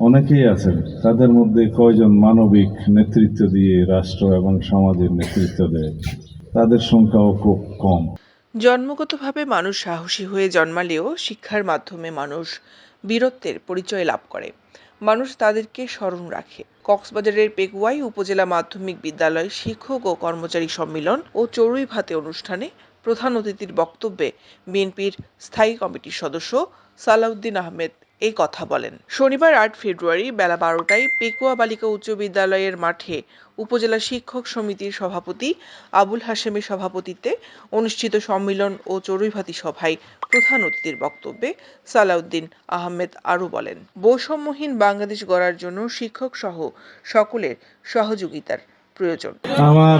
অনেকেই আছেন, তাদের মধ্যে কয়জন মানবিক নেতৃত্ব দিয়ে রাষ্ট্র এবং সমাজের নেতৃত্ব দেয়? তাদের সংখ্যাও খুব কম। জন্মগতভাবে মানুষ সাহসী হয়ে জন্মালেও শিক্ষার মাধ্যমে মানুষ বীরত্বের পরিচয় লাভ করে। মানুষ তাদেরকে স্মরণ রাখে। কক্সবাজারের পেকুয়াই উপজেলা মাধ্যমিক বিদ্যালয় শিক্ষক ও কর্মচারী সম্মিলন ও চড়ুই ভাতে অনুষ্ঠানে প্রধান অতিথির বক্তব্যে বিএনপির স্থায়ী কমিটির সদস্য সালাউদ্দিন আহমেদ এই কথা বলেন। শনিবার আট ফেব্রুয়ারি বেলা বারোটায় পেকুয়া বালিকা উচ্চ বিদ্যালয়ের মাঠে উপজেলা শিক্ষক সমিতির সভাপতি আবুল হাশেমের সভাপতিত্বে অনুষ্ঠিত সম্মিলন ও চড়ুইভাতি সভায় প্রধান অতিথির বক্তব্যে সালাউদ্দিন আহমেদ আরও বলেন, বৈষম্যহীন বাংলাদেশ গড়ার জন্য শিক্ষক সহ সকলের সহযোগিতার প্রয়োজন। আমার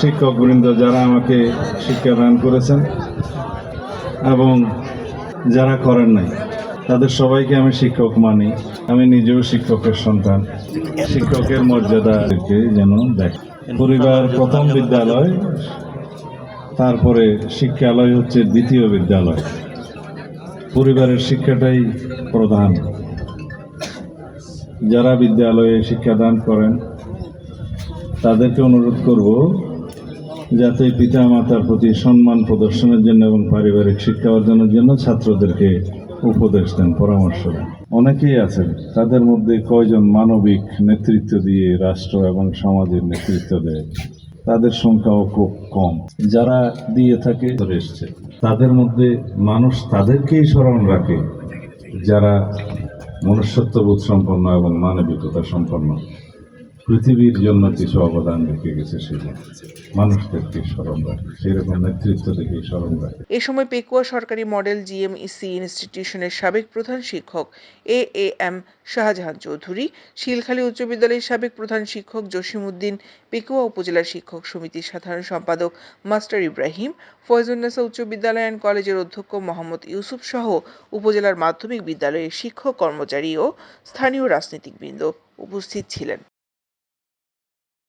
শিক্ষকবৃন্দ যারা আমাকে শিক্ষাদান করেছেন এবং যারা করেন নাই, তাদের সবাইকে আমি শিক্ষক মানি। আমি নিজেও শিক্ষকের সন্তান। শিক্ষকের মর্যাদাকে যেন দেখ পরিবার প্রথম বিদ্যালয়, তারপরে শিক্ষালয় হচ্ছে দ্বিতীয় বিদ্যালয়। পরিবারের শিক্ষাটাই প্রধান। যারা বিদ্যালয়ে শিক্ষাদান করেন, তাদেরকে অনুরোধ করব যাতে পিতা মাতার প্রতি সম্মান প্রদর্শনের জন্য এবং পারিবারিক শিক্ষা অর্জনের জন্য ছাত্রদেরকে উপদেশ দেন, পরামর্শ দেন। অনেকেই আছেন, তাদের মধ্যে কয়জন মানবিক নেতৃত্ব দিয়ে রাষ্ট্র এবং সমাজের নেতৃত্ব দেয়। তাদের সংখ্যাও খুব কম। যারা দিয়ে থাকে এসছে। তাদের মধ্যে মানুষ তাদেরকেই স্মরণ রাখে, যারা মনুষ্যত্ববোধ সম্পন্ন এবং মানবিকতা সম্পন্ন। পৃথিবীর জন্য কিছু অবদান রেখে গেছে সেটা মানুষদেরকে স্মরণ রাখে, সেরকম নেতৃত্ব থেকে স্মরণ রাখে। এ সময় পেকুয়া সরকারি মডেল জিএমইসি ইনস্টিটিউশনের সাবেক প্রধান শিক্ষক A A M Shahjahan Chowdhury, Shilkhali উচ্চ বিদ্যালয়ের সাবেক প্রধান শিক্ষক জসিমউদ্দিন, পেকুয়া উপজেলার শিক্ষক সমিতির সাধারণ সম্পাদক মাস্টার ইব্রাহিম ফয়জুন্নেসা উচ্চ বিদ্যালয় অ্যান্ড কলেজের অধ্যক্ষ মোহাম্মদ ইউসুফ সহ উপজেলার মাধ্যমিক বিদ্যালয়ের শিক্ষক কর্মচারী ও স্থানীয় রাজনীতিকবৃন্দ উপস্থিত ছিলেন।